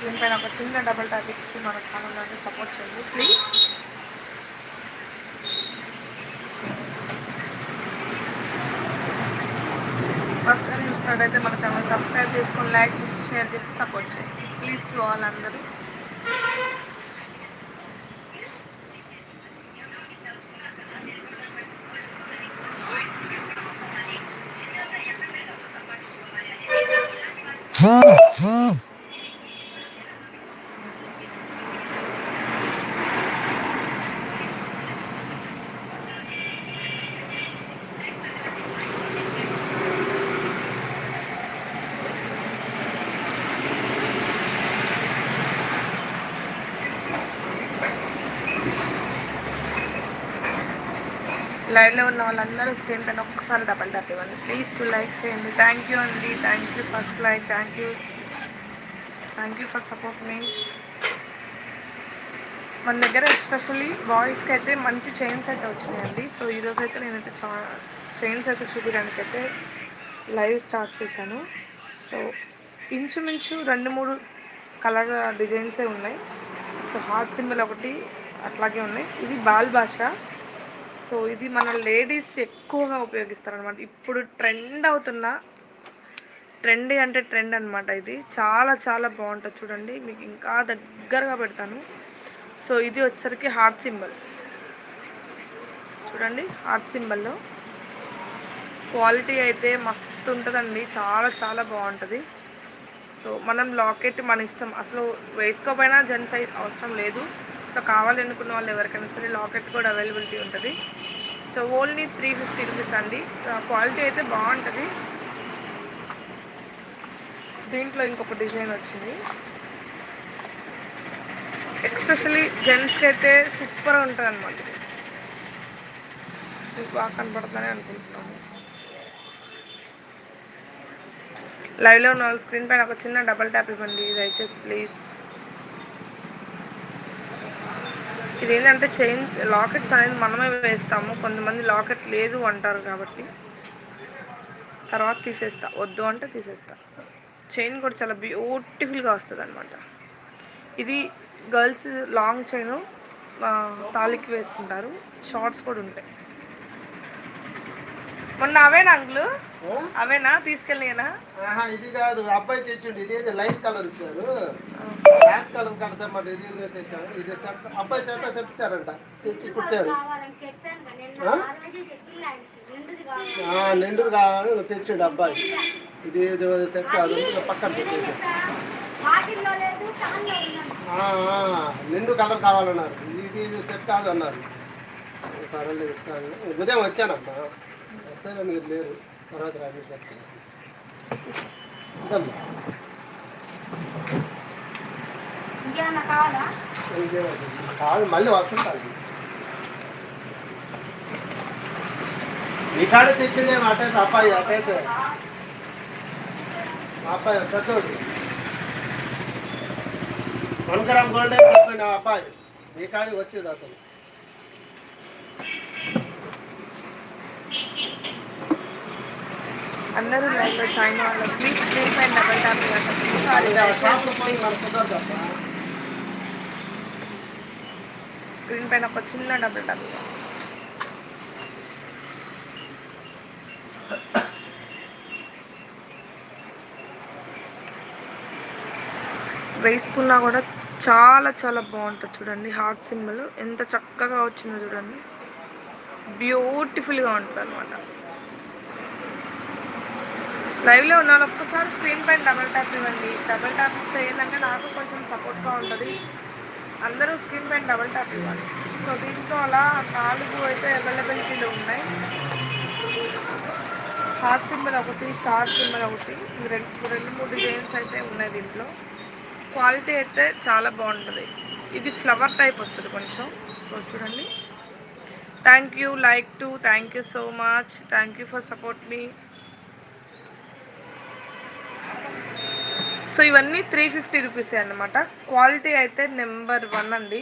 దీనిపైన ఒక చిన్న డబల్ ట్యాప్ ఇచ్చి మన ఛానల్ సపోర్ట్ చేయండి ప్లీజ్ ఫస్ట్ టైం చూస్తున్నట్టయితే మన ఛానల్ సబ్స్క్రైబ్ చేసుకొని లైక్ చేసి షేర్ చేసి సపోర్ట్ చేయండి. ప్లీజ్ టు ఆల్ అందరూ. Huh? ఉన్న వాళ్ళందరూ స్క్రీన్ పైన ఒక్కసారి డబల్ ట్యాప్ ఇవ్వండి. ప్లీజ్ టు లైక్ చేయండి. థ్యాంక్ యూ అండి. Thank you first like thank you thank you for support మీ మన దగ్గర ఎక్స్పెషల్లీ బాయ్స్కి అయితే మంచి చైన్స్ అయితే వచ్చినాయండి. సో ఈరోజు అయితే నేనైతే చా చైన్స్ అయితే చూపించడానికి అయితే లైవ్ స్టార్ట్ చేశాను. సో ఇంచుమించు రెండు మూడు కలర్ డిజైన్సే ఉన్నాయి. సో హార్ట్ సింబల్ ఒకటి అట్లాగే ఉన్నాయి. ఇది బాల్ భాష. సో ఇది మన లేడీస్ ఎక్కువగా ఉపయోగిస్తారు అనమాట ఇప్పుడు ట్రెండ్ అవుతున్న ట్రెండ్ అంటే ట్రెండ్ అనమాట ఇది. చాలా చాలా బాగుంటుంది చూడండి. మీకు ఇంకా దగ్గరగా పెడతాను. సో ఇది వచ్చేసరికి హార్ట్ సింబల్. చూడండి హార్ట్ సింబల్లో. క్వాలిటీ అయితే మస్తు ఉంటుందండి. చాలా చాలా బాగుంటుంది. సో మనం లాకెట్ మన ఇష్టం. అసలు వేసుకోపోయినా జెంట్స్ అయితే అవసరం లేదు. సో కావాలనుకున్న వాళ్ళు ఎవరికైనా సరే లాకెట్ కూడా అవైలబిలిటీ ఉంటుంది. So only three fifty rupees అండి. క్వాలిటీ అయితే బాగుంటుంది. దీంట్లో ఇంకొక డిజైన్ వచ్చింది. ఎక్స్పెషలీ జెంట్స్కి అయితే సూపర్ ఉంటుంది అనమాట మీకు బాగా కనపడుతుందని అనుకుంటున్నాము. లైవ్లో ఉన్న స్క్రీన్ పైన ఒక చిన్న డబల్ ట్యాప్ ఇవ్వండి. దయచేసి ప్లీజ్ ఇది ఏంటంటే చైన్ లాకెట్స్ అనేది మనమే వేస్తాము. కొంతమంది లాకెట్ లేదు అంటారు కాబట్టి. తర్వాత తీసేస్తా. వద్దు అంటే తీసేస్తా. చైన్ కూడా చాలా బ్యూటిఫుల్గా వస్తుంది అనమాట ఇది గర్ల్స్ లాంగ్ చైన్ తాళికి వేసుకుంటారు. షార్ట్స్ కూడా ఉంటాయి. మొన్న అవేనా అంకులు? అవేనా? తీసుకెళ్ళినా ఆహా, ఇది కాదు అబ్బాయి తెచ్చిండు ఇది లైట్ కలర్ ఇచ్చారు? బ్లాక్ కలర్ కడతామాట ఇది ఇది తెచ్చారు ఇది అబ్బాయి చేత తెప్పించారంట తెచ్చి కుట్టారు. నిండుది కావాలి. తెచ్చిండు అబ్బాయి. ఇది సెట్ కాదు పక్కన పెట్టేసి. నిండు కలర్ కావాలన్నారు. ఇది ఇది సెట్ కాదు అన్నారు సరేలే. ఇస్తాను ఉదయం వచ్చానమ్మా. వస్తే మీరు లేరు. తర్వాత ఇంకేమవుతుంది? కాదు మళ్ళీ వస్తుంటారు ఈ కాడ తెచ్చిండే అటైతే అబ్బాయి అటైతే మా అబ్బాయి పెద్దోడు. గ్రామ్ గోల్డ్ చెప్పండి ఆ అబ్బాయి. ఈ కాడికి వచ్చేది అతను. అందరూ లైవ్లో జాయిన్ అవ్వాలి. ప్లీజ్ స్క్రీన్ పైన డబల్ ట్యాప్. స్క్రీన్ పైన ఒక చిన్న డబుల్ ట్యాప్. వేసుకున్నా కూడా చాలా చాలా బాగుంటుంది చూడండి. హార్ట్ సింబల్ ఎంత చక్కగా వచ్చిందో చూడండి. బ్యూటిఫుల్గా ఉంటుంది అనమాట లైవ్లో ఉన్న వాళ్ళు ఒక్కసారి స్క్రీన్ పైన డబల్ ట్యాప్ ఇవ్వండి. డబల్ ట్యాప్ ఇస్తే ఏంటంటే నాకు కొంచెం సపోర్ట్గా ఉంటుంది. అందరూ స్క్రీన్ పైన డబల్ ట్యాప్ ఇవ్వాలి. సో దీంట్లో అలా నాలుగు అయితే అవైలబిలిటీలో ఉన్నాయి. హార్ట్ సింబల్ ఒకటి స్టార్ సింబల్ ఒకటి. రెండు రెండు మూడు డిజైన్స్ అయితే ఉన్నాయి దీంట్లో. క్వాలిటీ అయితే చాలా బాగుంటుంది. ఇది ఫ్లవర్ టైప్ వస్తుంది కొంచెం. సో చూడండి. Thank you like two thank you so much thank you for support me so ఇవన్నీ త్రీ ఫిఫ్టీ రూపీసే అనమాట క్వాలిటీ అయితే నెంబర్ వన్ అండి.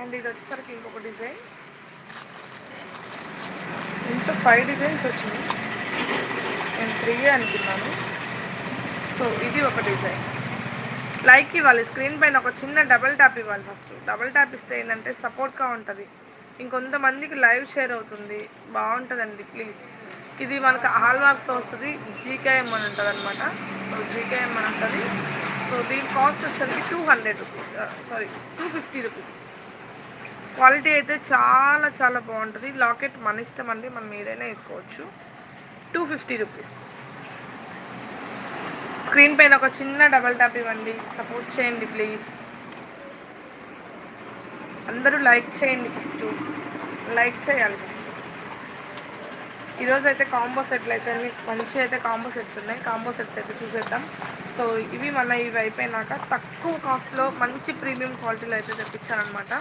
అండ్ ఇది వచ్చేసరికి ఇంకొక డిజైన్ ఇంకా ఫైవ్ డిజైన్స్ వచ్చినాయి. నేను త్రీ అనుకున్నాను. సో ఇది ఒక డిజైన్ లైక్ ఇవ్వాలి స్క్రీన్ పైన ఒక చిన్న డబల్ ట్యాప్ ఇవ్వాలి ఫస్ట్ డబల్ ట్యాప్ ఇస్తే ఏంటంటే సపోర్ట్గా ఉంటుంది. ఇంకొంతమందికి లైవ్ షేర్ అవుతుంది. బాగుంటుందండి ప్లీజ్ ఇది మనకు హాల్ మార్క్తో వస్తుంది జీకేఎం అని ఉంటుంది అనమాట సో జీకేఎం అని ఉంటుంది. సో దీని కాస్ట్ వచ్చేసరికి two hundred rupees sorry two fifty rupees quality అయితే చాలా చాలా బాగుంటుంది. లాకెట్ మన ఇష్టం అండి మనం ఏదైనా వేసుకోవచ్చు. టూ ఫిఫ్టీ రూపీస్ స్క్రీన్ పైన ఒక చిన్న డబల్ ట్యాప్ ఇవ్వండి. సపోర్ట్ చేయండి ప్లీజ్. అందరూ లైక్ చేయండి ఫస్ట్. లైక్ చేయాలి ఫస్ట్. ఈరోజు అయితే కాంబో సెట్లు అయితే మంచి అయితే కాంబో సెట్స్ ఉన్నాయి. కాంబో సెట్స్ అయితే చూసేద్దాం. సో ఇవి మన ఇవి అయిపోయినాక తక్కువ కాస్ట్లో మంచి ప్రీమియం క్వాలిటీలో అయితే తెప్పించాను అనమాట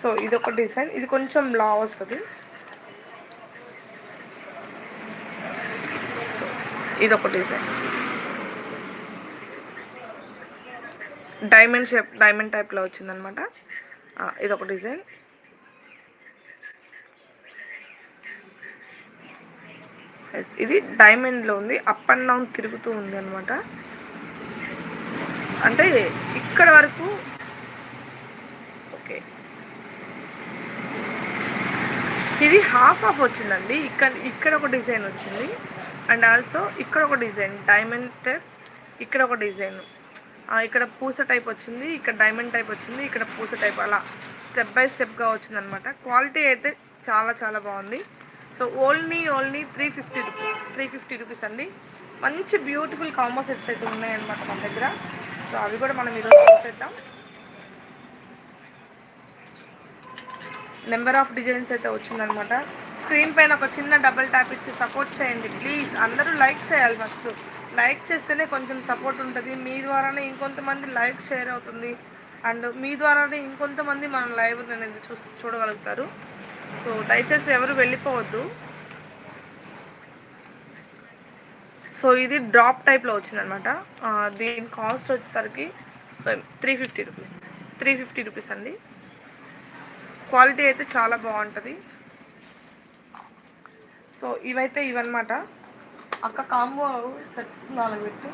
సో ఇదొక డిజైన్. ఇది కొంచెం లా వస్తుంది. ఇదొక డిజైన్ డైమండ్ షేప్ డైమండ్ టైప్లో వచ్చిందనమాట ఇదొక డిజైన్ ఎస్ ఇది డైమండ్లో ఉంది. అప్ అండ్ డౌన్ తిరుగుతూ ఉంది అనమాట అంటే ఇక్కడ వరకు ఓకే ఇది హాఫ్ ఆఫ్ వచ్చిందండి. ఇక్కడ ఇక్కడ ఒక డిజైన్ వచ్చింది. అండ్ ఆల్సో ఇక్కడ ఒక డిజైన్ డైమండ్ టైప్ ఇక్కడ ఒక డిజైన్ ఇక్కడ పూస టైప్ వచ్చింది ఇక్కడ డైమండ్ టైప్ వచ్చింది ఇక్కడ పూస టైప్ అలా. స్టెప్ బై స్టెప్గా వచ్చిందనమాట క్వాలిటీ అయితే చాలా చాలా బాగుంది. So only only three fifty rupees three fifty rupees అండి. మంచి బ్యూటిఫుల్ కాంబో సెట్స్ అయితే ఉన్నాయన్నమాట మన దగ్గర. సో అవి కూడా మనం ఈరోజు చూసేద్దాం. నెంబర్ ఆఫ్ డిజైన్స్ అయితే వచ్చిందనమాట స్క్రీన్ పైన ఒక చిన్న డబుల్ ట్యాప్ ఇచ్చి సపోర్ట్ చేయండి ప్లీజ్. అందరూ లైక్ చేయాలి ఫస్ట్. లైక్ చేస్తేనే కొంచెం సపోర్ట్ ఉంటుంది. మీ ద్వారానే ఇంకొంతమంది లైక్ షేర్ అవుతుంది. అండ్ మీ ద్వారానే ఇంకొంతమంది మన లైవ్ అనేది చూ చూడగలుగుతారు. సో దయచేసి ఎవరు వెళ్ళిపోవద్దు. సో ఇది డ్రాప్ టైప్లో వచ్చిందనమాట. దీని కాస్ట్ వచ్చేసరికి so three fifty rupees. Three fifty rupees అండి. క్వాలిటీ అయితే చాలా బాగుంటుంది. సో ఇవైతే ఇవన్నమాట. అక్క కాంబో సెట్స్ నాలుగు పెట్టి.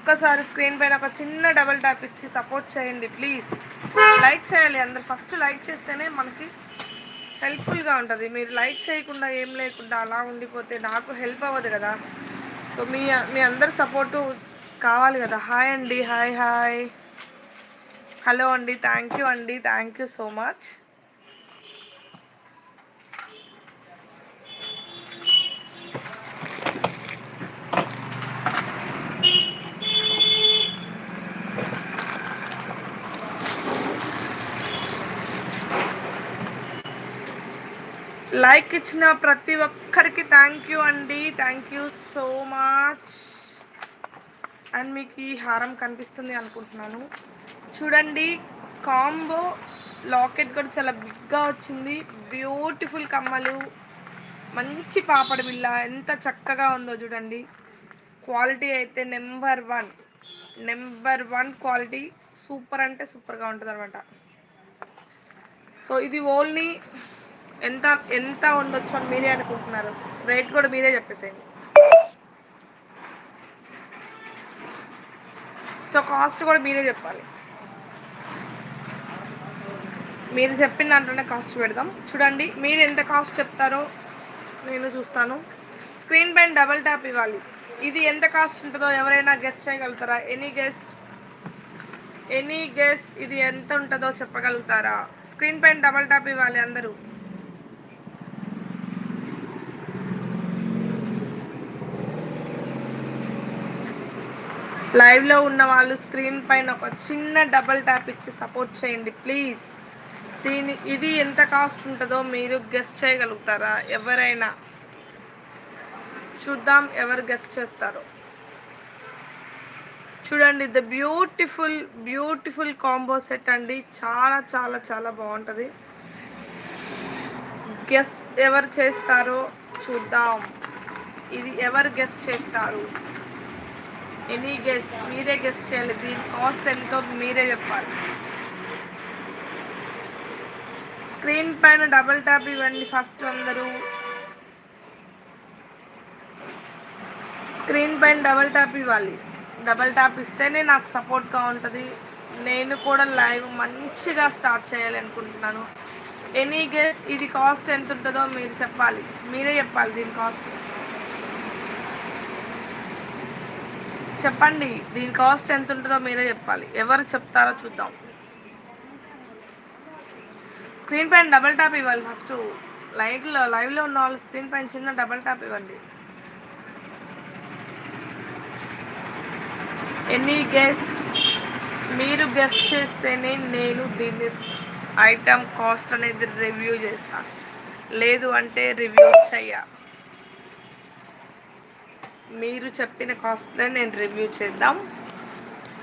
ఒక్కసారి స్క్రీన్ పైన ఒక చిన్న డబల్ ట్యాప్ ఇచ్చి సపోర్ట్ చేయండి ప్లీజ్. లైక్ చేయాలి అందరు. ఫస్ట్ లైక్ చేస్తేనే మనకి హెల్ప్ఫుల్గా ఉంటుంది. మీరు లైక్ చేయకుండా ఏం లేకుండా అలా ఉండిపోతే నాకు హెల్ప్ అవ్వదు కదా. సో మీ మీ అందరి సపోర్టు కావాలి కదా. హాయ్ అండి హాయ్ హాయ్. హలో అండి థ్యాంక్ యూ అండి thank you so much. Like ఇచ్చిన ప్రతి ఒక్కరికి థ్యాంక్ యూ అండి. Thank you so much and మీకు ఈ హారం కనిపిస్తుంది అనుకుంటున్నాను. చూడండి కాంబో లాకెట్ కూడా చాలా బిగ్గా వచ్చింది. బ్యూటిఫుల్ కమ్మలు. మంచి పాపడి బిల్ల ఎంత చక్కగా ఉందో చూడండి. క్వాలిటీ అయితే number one number one quality super అంటే సూపర్గా ఉంటుంది అనమాట సో ఇది ఓన్లీ ఎంత ఎంత ఉండొచ్చు అని మీరే అనుకుంటున్నారు? రేట్ కూడా మీరే చెప్పేసేయండి. సో కాస్ట్ కూడా మీరే చెప్పాలి. మీరు చెప్పిన దాంట్లోనే కాస్ట్ పెడదాం. చూడండి మీరు ఎంత కాస్ట్ చెప్తారో నేను చూస్తాను. స్క్రీన్ పైన డబల్ ట్యాప్ ఇవ్వాలి. ఇది ఎంత కాస్ట్ ఉంటుందో ఎవరైనా గెస్ట్ చేయగలుగుతారా? ఎనీ గెస్ ఎనీ గెస్ ఇది ఎంత ఉంటుందో చెప్పగలుగుతారా? స్క్రీన్ పైన డబల్ ట్యాప్ ఇవ్వాలి అందరూ. లైవ్లో ఉన్న వాళ్ళు స్క్రీన్ పైన ఒక చిన్న డబల్ ట్యాప్ ఇచ్చి సపోర్ట్ చేయండి ప్లీజ్ దీని ఇది ఎంత కాస్ట్ ఉంటుందో మీరు గెస్ట్ చేయగలుగుతారా? ఎవరైనా చూద్దాం ఎవరు గెస్ట్ చేస్తారో. చూడండి the beautiful beautiful combo set అండి. చాలా చాలా చాలా బాగుంటుంది. గెస్ట్ ఎవరు చేస్తారో చూద్దాం. ఇది ఎవరు గెస్ట్ చేస్తారు? ఎనీ గెస్ మీరే గెస్ట్ చేయాలి. దీని కాస్ట్ ఎంతో మీరే చెప్పాలి. స్క్రీన్ పైన డబుల్ ట్యాప్ ఇవ్వండి ఫస్ట్ అందరూ. స్క్రీన్ పైన డబల్ ట్యాప్ ఇవ్వాలి. డబల్ ట్యాప్ ఇస్తేనే నాకు సపోర్ట్గా ఉంటుంది. నేను కూడా లైవ్ మంచిగా స్టార్ట్ చేయాలి అనుకుంటున్నాను. ఎనీ గెస్ ఇది కాస్ట్ ఎంత ఉంటుందో మీరు చెప్పాలి. మీరే చెప్పాలి దీని కాస్ట్. చెప్పండి దీని కాస్ట్ ఎంత ఉంటుందో మీరే చెప్పాలి. ఎవరు చెప్తారో చూద్దాం. స్క్రీన్ పైన డబల్ ట్యాప్ ఇవ్వాలి ఫస్ట్. లైవ్లో లైవ్లో ఉన్న వాళ్ళు స్క్రీన్ పైన చిన్న డబల్ ట్యాప్ ఇవ్వండి. Any guess? మీరు గెస్ చేస్తేనే నేను దీన్ని ఐటమ్ కాస్ట్ అనేది రివ్యూ చేస్తాను. లేదు అంటే రివ్యూ చెయ్యాలి మీరు చెప్పిన కాస్ట్లే నేను రివ్యూ చేద్దాం.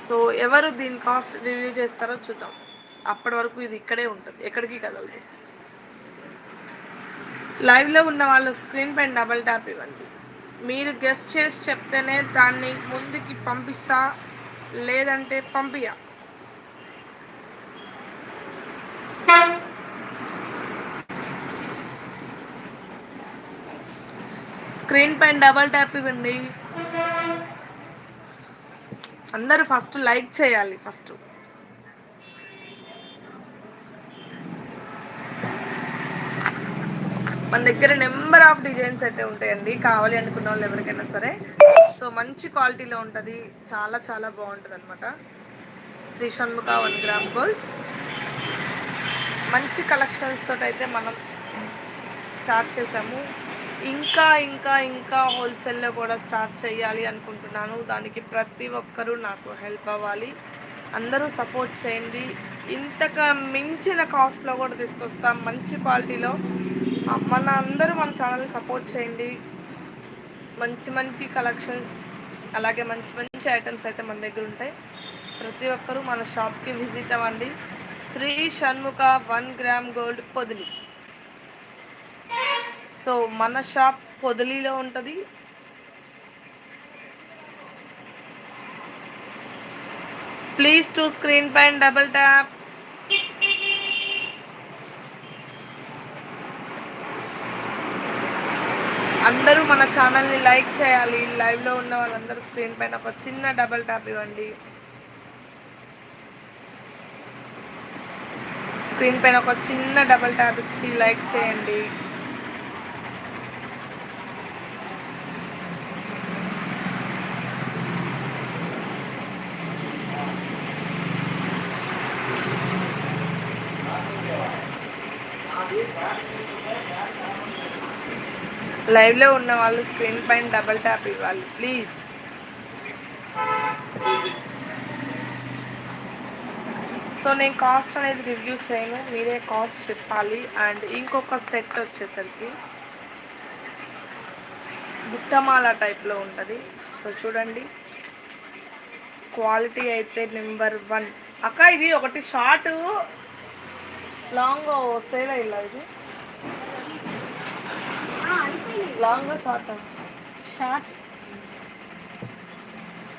సో ఎవరు దీని కాస్ట్ రివ్యూ చేస్తారో చూద్దాం. అప్పటి వరకు ఇది ఇక్కడే ఉంటుంది. ఎక్కడికి కదలదు. లైవ్లో ఉన్న వాళ్ళు స్క్రీన్ పైన డబల్ ట్యాప్ ఇవ్వండి. మీరు గెస్ట్ చేసి చెప్తేనే దాన్ని ముందుకి పంపిస్తా లేదంటే పంపియా స్క్రీన్ పైన డబల్ ట్యాప్ ఇవ్వండి. అందరూ ఫస్ట్ లైక్ చేయాలి ఫస్ట్. మన దగ్గర నెంబర్ ఆఫ్ డిజైన్స్ అయితే ఉంటాయండి. కావాలి అనుకున్న వాళ్ళు ఎవరికైనా సరే. సో మంచి క్వాలిటీలో ఉంటుంది. చాలా చాలా బాగుంటుంది అనమాట Shri Shanmukha one gram gold. మంచి కలెక్షన్స్ తోటి అయితే మనం స్టార్ట్ చేసాము. ఇంకా ఇంకా ఇంకా హోల్సేల్లో కూడా స్టార్ట్ చేయాలి అనుకుంటున్నాను. దానికి ప్రతి ఒక్కరూ నాకు హెల్ప్ అవ్వాలి. అందరూ సపోర్ట్ చేయండి. ఇంతక మించిన కాస్ట్లో కూడా తీసుకొస్తాం మంచి క్వాలిటీలో మన అందరూ మన ఛానల్ని సపోర్ట్ చేయండి. మంచి మంచి కలెక్షన్స్ అలాగే మంచి మంచి ఐటమ్స్ అయితే మన దగ్గర ఉంటాయి. ప్రతి ఒక్కరూ మన షాప్కి విజిట్ అవ్వండి. Shri Shanmukha one gram gold Podili. So మన షాప్ పొదిలిలో ఉంటుంది. ప్లీజ్ టు స్క్రీన్ పైన డబుల్ ట్యాప్ అందరూ మన ఛానల్ని లైక్ చేయాలి. లైవ్లో ఉన్న వాళ్ళందరూ స్క్రీన్ పైన ఒక చిన్న డబల్ ట్యాప్ ఇవ్వండి. స్క్రీన్ పైన ఒక చిన్న డబల్ ట్యాప్ ఇచ్చి లైక్ చేయండి. లైవ్లో ఉన్న వాళ్ళు స్క్రీన్ పైన డబల్ ట్యాప్ ఇవ్వాలి. ప్లీజ్. సో నేను కాస్ట్ అనేది రివ్యూ చేయను మీరే కాస్ట్ చెప్పాలి. అండ్ ఇంకొక సెట్ వచ్చేసరికి బుట్టమాల టైప్లో ఉంటుంది. సో చూడండి. క్వాలిటీ అయితే నెంబర్ వన్. అక్క ఇది ఒకటి షార్ట్. లాంగ్ సేల్ అయ్యిందా ఇది? లాంగ్ షార్ట్ షార్ట్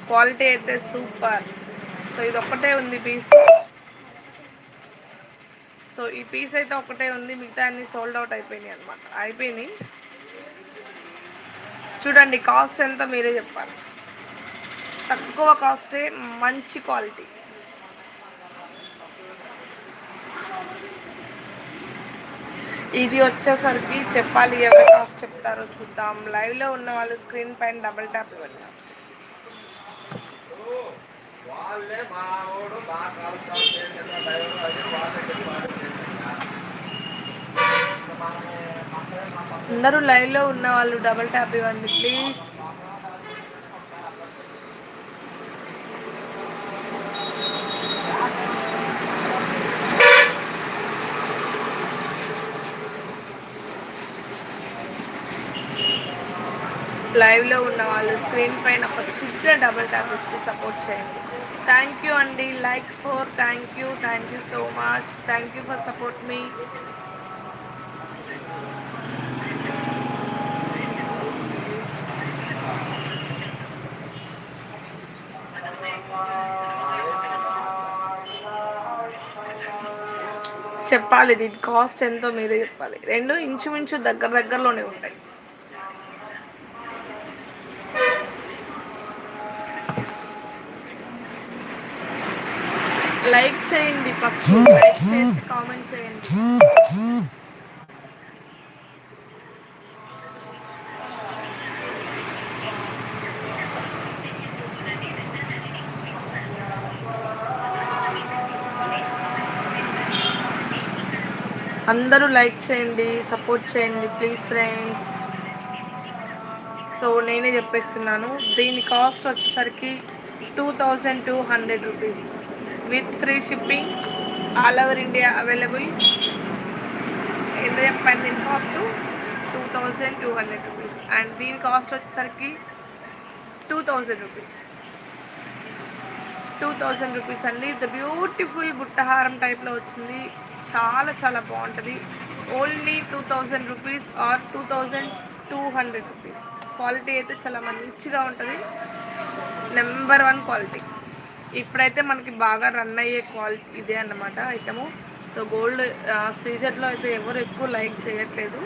క్వాలిటీ అయితే సూపర్ సో ఇది ఒక్కటే ఉంది పీస్ సో ఈ పీస్ అయితే ఒకటే ఉంది. మిగతా అన్ని సోల్డ్ అవుట్ అయిపోయినాయి అనమాట అయిపోయినాయి. చూడండి కాస్ట్ ఎంత మీరే చెప్పాలి. తక్కువ కాస్టే మంచి క్వాలిటీ ఇది వచ్చేసరికి చెప్పాలి ఎవరి కాస్ట్ చెప్తారో చూద్దాం. లైవ్లో ఉన్న వాళ్ళు స్క్రీన్ పైన డబుల్ ట్యాప్ ఇవ్వండి కాస్ట్ అందరూ లైవ్లో ఉన్న వాళ్ళు డబుల్ ట్యాప్ ఇవ్వండి ప్లీజ్ లైవ్లో ఉన్న వాళ్ళు స్క్రీన్ పైన ఒక చిన్న డబుల్ ట్యాప్ ఇచ్చి సపోర్ట్ చేయండి. థ్యాంక్ యూ అండి. Like four thank you thank you so much thank you for support మీ చెప్పాలి దీని కాస్ట్ ఎంతో మీరే చెప్పాలి. రెండు ఇంచుమించు దగ్గర దగ్గరలోనే ఉంటాయి. లైక్ చేయండి ఫస్ట్ లైక్ చేసి కామెంట్ చేయండి. అందరూ లైక్ చేయండి సపోర్ట్ చేయండి ప్లీజ్ ఫ్రెండ్స్. సో నేనే చెప్పేస్తున్నాను దీని కాస్ట్ వచ్చేసరికి two thousand two hundred rupees. With free shipping all over India available. ఎంత చెప్పండి దీని cost two thousand two hundred rupees and దీని కాస్ట్ వచ్చేసరికి two thousand rupees two thousand rupees అండి. ద బ్యూటిఫుల్ బుట్టహారం టైప్లో వచ్చింది. చాలా చాలా బాగుంటుంది. Only two thousand rupees or two thousand two hundred rupees quality అయితే చాలా మంచిగా ఉంటుంది. నెంబర్ వన్ క్వాలిటీ ఇప్పుడైతే మనకి బాగా రన్ అయ్యే క్వాలిటీ ఇదే అన్నమాట ఐటము సో గోల్డ్ సీజన్లో అయితే ఎవరు ఎక్కువ లైక్ చేయట్లేదు.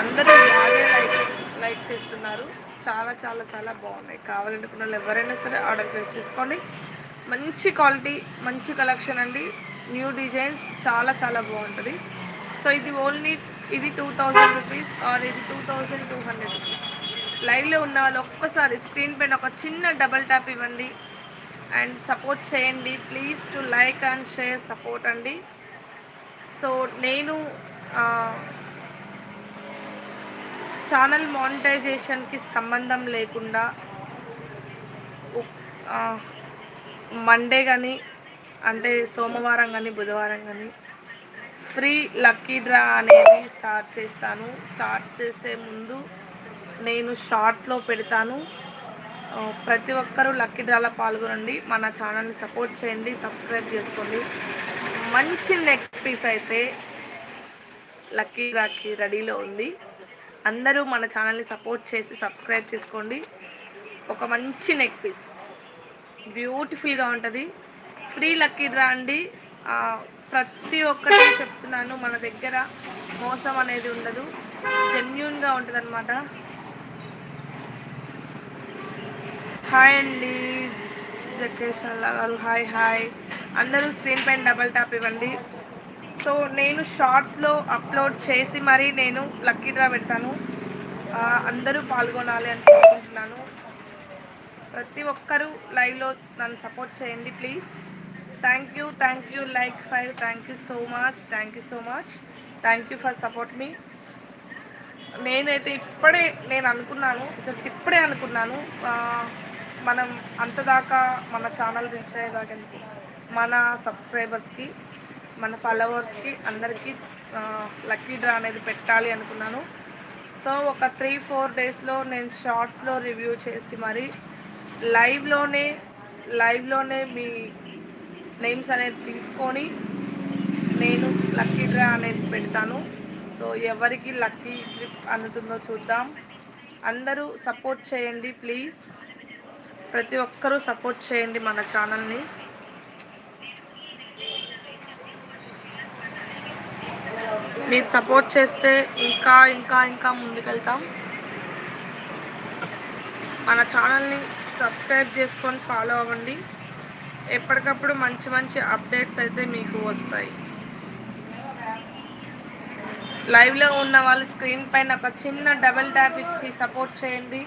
అందరూ ఇలాగే లైక్ లైక్ చేస్తున్నారు. చాలా చాలా చాలా బాగున్నాయి. కావాలనుకున్న వాళ్ళు ఎవరైనా సరే ఆర్డర్ ప్లేస్ చేసుకోండి. మంచి క్వాలిటీ మంచి కలెక్షన్ అండి. న్యూ డిజైన్స్ చాలా చాలా బాగుంటుంది. సో ఇది ఓన్లీ ఇది టూ థౌజండ్ రూపీస్ ఆర్ ఇది two thousand two hundred rupees లైవ్లో ఉన్న వాళ్ళు ఒక్కసారి స్క్రీన్ పైన ఒక చిన్న డబల్ ట్యాప్ ఇవ్వండి. అండ్ సపోర్ట్ చేయండి. Please to like and share support అండి. సో నేను ఛానల్ మానిటైజేషన్కి సంబంధం లేకుండా మండే కానీ అంటే సోమవారం కానీ బుధవారం కానీ ఫ్రీ లక్కీ డ్రా అనేది స్టార్ట్ చేస్తాను. స్టార్ట్ చేసే ముందు నేను షార్ట్లో పెడతాను. ప్రతి ఒక్కరూ లక్కీ డ్రాలో పాల్గొనండి. మన ఛానల్ని సపోర్ట్ చేయండి సబ్స్క్రైబ్ చేసుకోండి. మంచి నెక్ పీస్ అయితే లక్కీ డ్రాకి రెడీలో ఉంది. అందరూ మన ఛానల్ని సపోర్ట్ చేసి సబ్స్క్రైబ్ చేసుకోండి. ఒక మంచి నెక్ పీస్. బ్యూటిఫుల్గా ఉంటుంది. ఫ్రీ లక్కీ డ్రా అండి. ప్రతి ఒక్కటి చెప్తున్నాను మన దగ్గర మోసం అనేది ఉండదు. జెన్యున్గా ఉంటుంది అనమాట హాయ్ అండి. జకేష్ గారు హాయ్ హాయ్. అందరూ స్క్రీన్ పైన డబల్ ట్యాప్ ఇవ్వండి. సో నేను షార్ట్స్లో అప్లోడ్ చేసి మరీ నేను లక్కీ డ్రా పెడతాను. అందరూ పాల్గొనాలి అని కోరుకుంటున్నాను. ప్రతి ఒక్కరూ లైవ్లో నన్ను సపోర్ట్ చేయండి please. Thank you thank you like five. Thank you so much thank you so much. Thank you for support me. నేనైతే ఇప్పుడే నేను అనుకున్నాను జస్ట్ ఇప్పుడే అనుకున్నాను. మనం అంతదాకా మన ఛానల్ రీచ్ అయ్యేదాకా మన సబ్స్క్రైబర్స్కి మన ఫాలోవర్స్కి అందరికీ లక్కీ డ్రా అనేది పెట్టాలి అనుకున్నాను. సో ఒక త్రీ ఫోర్ డేస్లో నేను షార్ట్స్లో రివ్యూ చేసి మరి లైవ్లోనే లైవ్లోనే మీ నేమ్స్ అనేది తీసుకొని నేను లక్కీ డ్రా అనేది పెడతాను. సో ఎవరికి లక్కీ ట్రిప్ అందుతుందో చూద్దాం. అందరూ సపోర్ట్ చేయండి ప్లీజ్. ప్రతి ఒక్కరూ సపోర్ట్ చేయండి మన ఛానల్ని. మీరు సపోర్ట్ చేస్తే ఇంకా ఇంకా ఇంకా ముందుకెళ్తాం. మన ఛానల్ని సబ్స్క్రైబ్ చేసుకొని ఫాలో అవ్వండి. ఎప్పటికప్పుడు మంచి మంచి అప్డేట్స్ అయితే మీకు వస్తాయి. లైవ్లో ఉన్న వాళ్ళు స్క్రీన్ పైన ఒక చిన్న డబల్ ట్యాప్ ఇచ్చి సపోర్ట్ చేయండి.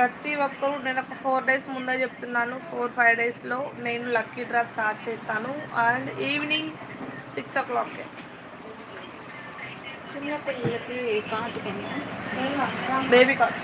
ప్రతి ఒక్కరు నేను ఒక ఫోర్ డేస్ ముందే చెప్తున్నాను. ఫోర్ ఫైవ్ డేస్లో నేను లక్కీ డ్రా స్టార్ట్ చేస్తాను. అండ్ ఈవినింగ్ సిక్స్ ఓ క్లాక్కి. చిన్న పిల్లలకి బేబీ కార్డ్.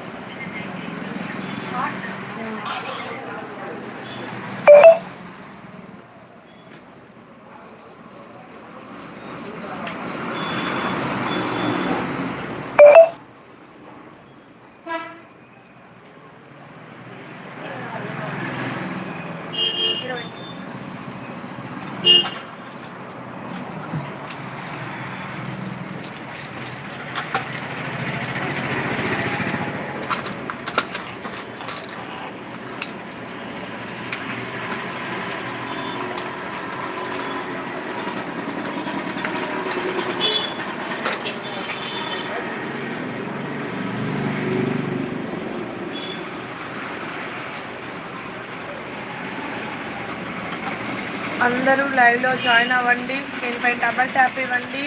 అందరూ లైవ్లో జాయిన్ అవ్వండి స్క్రీన్పై డబల్ ట్యాప్ ఇవ్వండి.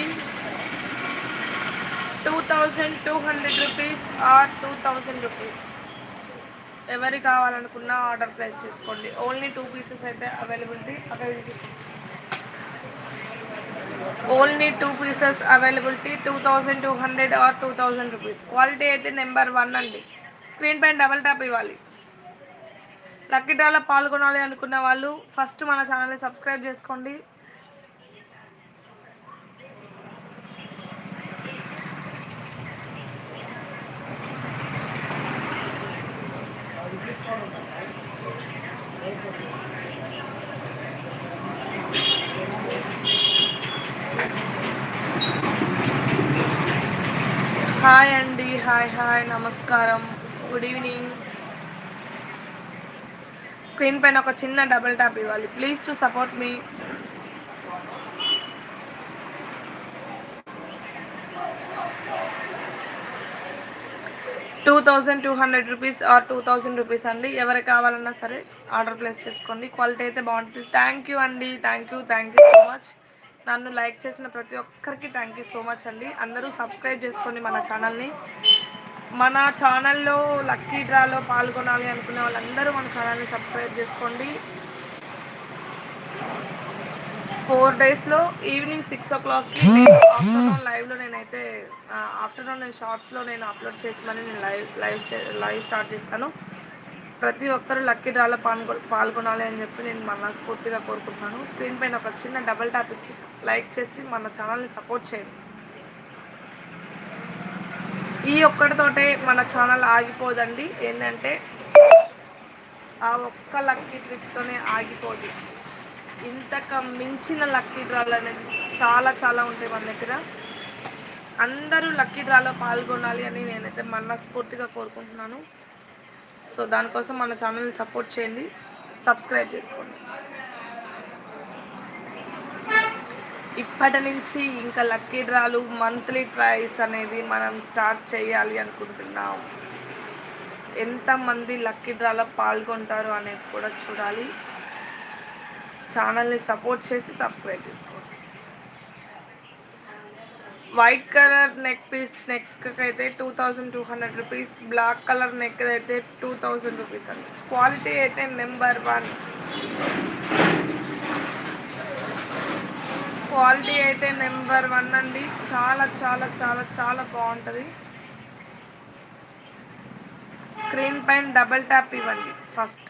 Two thousand two hundred rupees or two thousand rupees ఎవరికి కావాలనుకున్నా ఆర్డర్ ప్లేస్ చేసుకోండి. ఓన్లీ టూ పీసెస్ అయితే availability availability only two pieces availability two thousand two hundred or two thousand rupees quality అయితే number one అండి. Screen పైన double tap ఇవ్వాలి. Lucky డ్రాలో పాల్గొనాలి అనుకున్న వాళ్ళు ఫస్ట్ మన ఛానల్ని సబ్స్క్రైబ్ చేసుకోండి. హాయ్ అండి హాయ్ హాయ్ నమస్కారం. Good evening. స్క్రీన్ పైన ఒక చిన్న డబుల్ ట్యాప్ ఇవ్వాలి. Please to support me. Two thousand two hundred rupees or two thousand rupees అండి. ఎవరికి కావాలన్నా సరే ఆర్డర్ ప్లేస్ చేసుకోండి. క్వాలిటీ అయితే బాగుంటుంది. థ్యాంక్ యూ అండి. Thank you thank you so much నన్ను లైక్ చేసిన ప్రతి ఒక్కరికి థ్యాంక్ యూ సో మచ్ అండి. అందరూ సబ్స్క్రైబ్ చేసుకోండి మన ఛానల్ని మన ఛానల్లో లక్కీ డ్రాలో పాల్గొనాలి అనుకునే వాళ్ళందరూ మన ఛానల్ని సబ్స్క్రైబ్ చేసుకోండి. ఫోర్ డేస్లో ఈవినింగ్ సిక్స్ ఓ క్లాక్కి ఆఫ్టర్నూన్ లైవ్లో నేనైతే ఆఫ్టర్నూన్ నేను షార్ట్స్లో నేను అప్లోడ్ చేస్తామని నేను లైవ్ లైవ్ లైవ్ స్టార్ట్ చేస్తాను. ప్రతి ఒక్కరూ లక్కీ డ్రాలో పాల్గొ పాల్గొనాలి అని చెప్పి నేను మనస్ఫూర్తిగా కోరుకుంటున్నాను. స్క్రీన్ పైన ఒక చిన్న డబల్ ట్యాప్ ఇచ్చి లైక్ చేసి మన ఛానల్ని సపోర్ట్ చేయండి. ఈ ఒక్కటితోటే మన ఛానల్ ఆగిపోదండి. ఏంటంటే ఆ ఒక్క లక్కీ ట్రిప్తోనే ఆగిపోదు. ఇంతక మించిన లక్కీ డ్రాలు అనేది చాలా చాలా ఉంటాయి మన దగ్గర. అందరూ లక్కీ డ్రాలో పాల్గొనాలి అని నేనైతే మనస్ఫూర్తిగా కోరుకుంటున్నాను. సో దానికోసం మన ఛానల్ని సపోర్ట్ చేయండి. సబ్స్క్రైబ్ చేసుకోండి. ఇప్పటి నుంచి ఇంకా లక్కీ డ్రాలు మంత్లీ ట్వైస్ అనేది మనం స్టార్ట్ చేయాలి అనుకుంటున్నాం. ఎంతమంది లక్కీ డ్రాలో పాల్గొంటారు అనేది కూడా చూడాలి. ఛానల్ని సపోర్ట్ చేసి సబ్స్క్రైబ్ చేసుకోండి. White colour neck piece neck అయితే two thousand two hundred rupees. Black colour neck అయితే టూ థౌజండ్ రూపీస్ అండి. క్వాలిటీ అయితే నెంబర్ వన్. క్వాలిటీ అయితే నెంబర్ వన్ అండి. చాలా చాలా చాలా చాలా బాగుంటుంది. స్క్రీన్ పైన డబల్ ట్యాప్ ఇవ్వండి ఫస్ట్.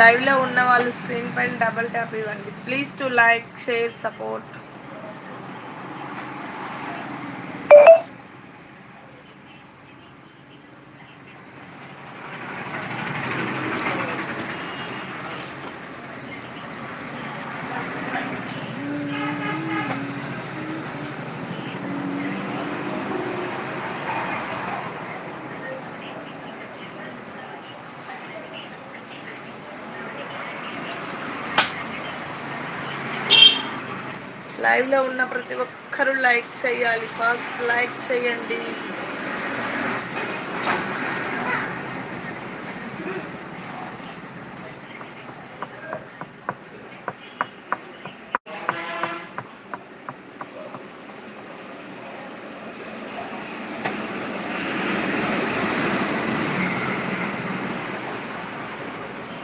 లైవ్లో ఉన్న వాళ్ళు స్క్రీన్ పైన డబల్ ట్యాప్ ఇవ్వండి. Please to like share support. లైవ్లో ఉన్న ప్రతి ఒక్కరూ లైక్ చేయాలి. ఫస్ట్ లైక్ చేయండి.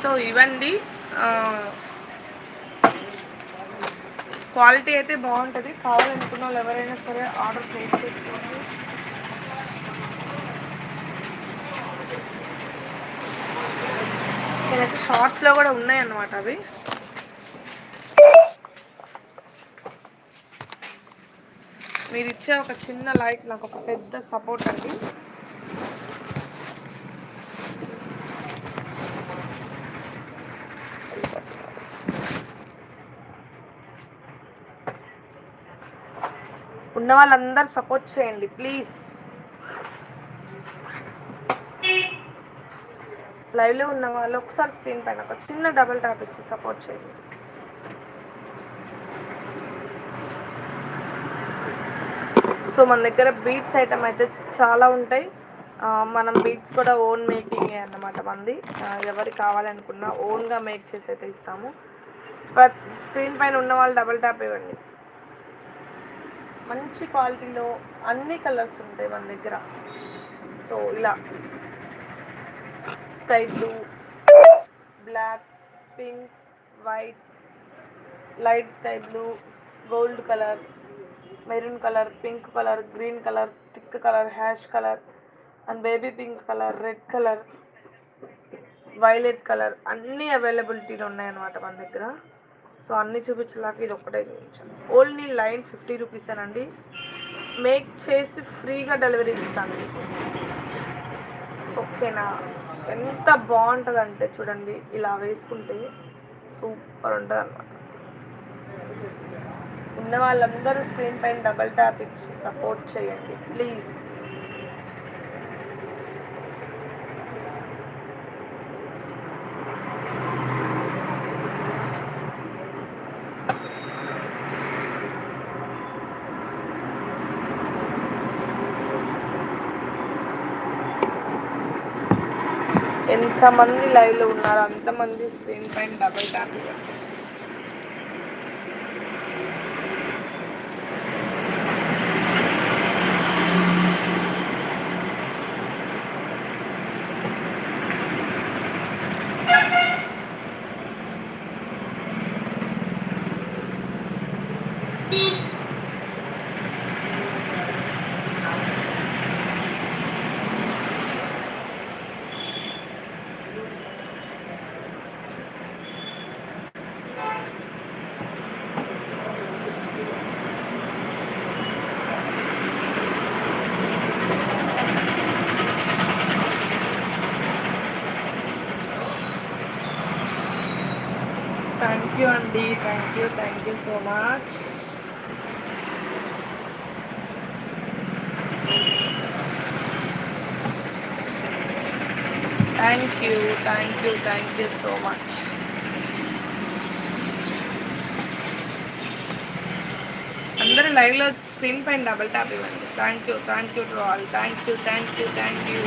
సో ఇవండి ఆ, క్వాలిటీ అయితే బాగుంటుంది. కావాలనుకున్న వాళ్ళు ఎవరైనా సరే ఆర్డర్ ప్లేస్ చేసుకోండి. నేనైతే షార్ట్స్లో కూడా ఉన్నాయి అన్నమాట అవి. మీరు ఇచ్చే ఒక చిన్న లైక్ నాకు ఒక పెద్ద సపోర్ట్ అండి. ఉన్న వాళ్ళందరూ సపోర్ట్ చేయండి ప్లీజ్ లైవ్లో ఉన్న వాళ్ళు ఒకసారి స్క్రీన్ పైన ఒక చిన్న డబుల్ ట్యాప్ ఇచ్చి సపోర్ట్ చేయండి. సో మన దగ్గర బీట్స్ ఐటమ్ అయితే చాలా ఉంటాయి. మనం బీట్స్ కూడా ఓన్ మేకింగ్ అన్నమాట మంది ఎవరు ఎవరికి కావాలనుకున్నా ఓన్గా మేక్ చేసి అయితే ఇస్తాము. బట్ స్క్రీన్ పైన ఉన్న వాళ్ళు డబుల్ ట్యాప్ ఇవ్వండి. మంచి క్వాలిటీలో అన్ని కలర్స్ ఉంటాయి మన దగ్గర. సో ఇలా. Sky blue black pink white light sky blue gold colour maroon colour pink colour green colour thick colour hash colour and baby pink colour red colour violet colour అన్నీ అవైలబిలిటీలో ఉన్నాయన్నమాట మన దగ్గర. సో అన్నీ చూపించలేక ఇది ఒక్కటే చూపించాను. ఓన్లీ లైన్ ఫిఫ్టీ రూపీస్ అండి మేక్ చేసి ఫ్రీగా డెలివరీ ఇస్తాను మీకు. ఓకేనా? ఎంత బాగుంటుంది అంటే చూడండి ఇలా వేసుకుంటే సూపర్ ఉంటుంది అనమాట ఉన్న వాళ్ళందరూ స్క్రీన్ పైన డబల్ ట్యాప్ ఇచ్చి సపోర్ట్ చేయండి ప్లీజ్. ఎంతమంది లైవ్లో ఉన్నారో అంతమంది స్క్రీన్ పైన డబల్ ట్యాప్ ఇవ్వండి థ్యాంక్ యూ అండి thank you thank you so much thank you thank you thank you so much అందరూ లైవ్లో స్క్రీన్ పైన డబల్ ట్యాప్ ఇవ్వండి. Thank you thank you to all thank you thank you thank you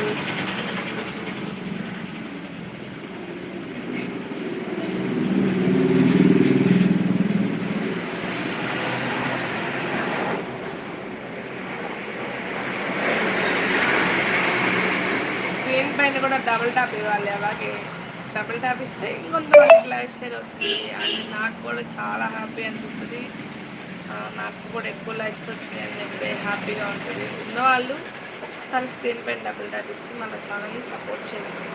screen పైన కూడా double tap ఇవ్వాలి అలాగే టాపిస్తే ఇంకొంతమంది ఇస్తే షేర్ లైఫ్ అవుతుంది అండ్ నాకు కూడా చాలా హ్యాపీ అనిపిస్తుంది. నాకు కూడా ఎక్కువ లైక్స్ వచ్చినాయి అని చెప్పి హ్యాపీగా ఉంటుంది. ఉన్నవాళ్ళు ఒకసారి స్క్రీన్ పైన డబుల్ ట్యాప్ ఇచ్చి మన ఛానల్ని సపోర్ట్ చేయండి.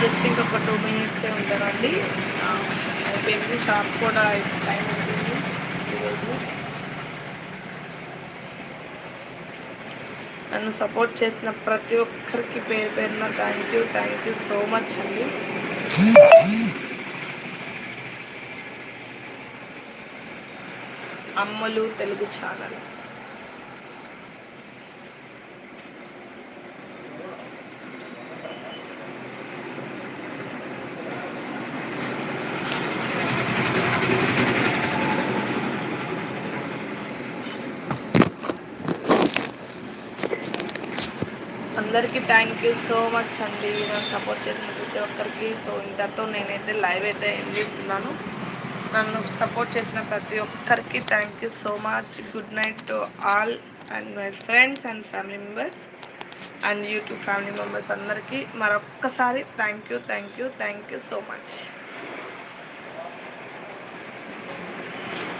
జస్ట్ ఇంకొక టూ మినిట్సే ఉంటారండి ఆ, షాప్ కూడా టైం ఉంటుంది ఈరోజు నన్ను సపోర్ట్ చేసిన ప్రతి ఒక్కరికి పేరు పేరున thank you thank you so much అండి. అమ్మలు తెలుగు ఛానల్ అందరికీ థ్యాంక్ యూ సో మచ్ అండి నన్ను సపోర్ట్ చేసిన ప్రతి ఒక్కరికి. సో ఇంతతో నేనైతే లైవ్ అయితే ఎండ్ చేస్తున్నాను? నన్ను సపోర్ట్ చేసిన ప్రతి ఒక్కరికి thank you so much good night to all and my friends and family members and YouTube family members అందరికీ. మరొక్కసారి thank you thank you thank you so much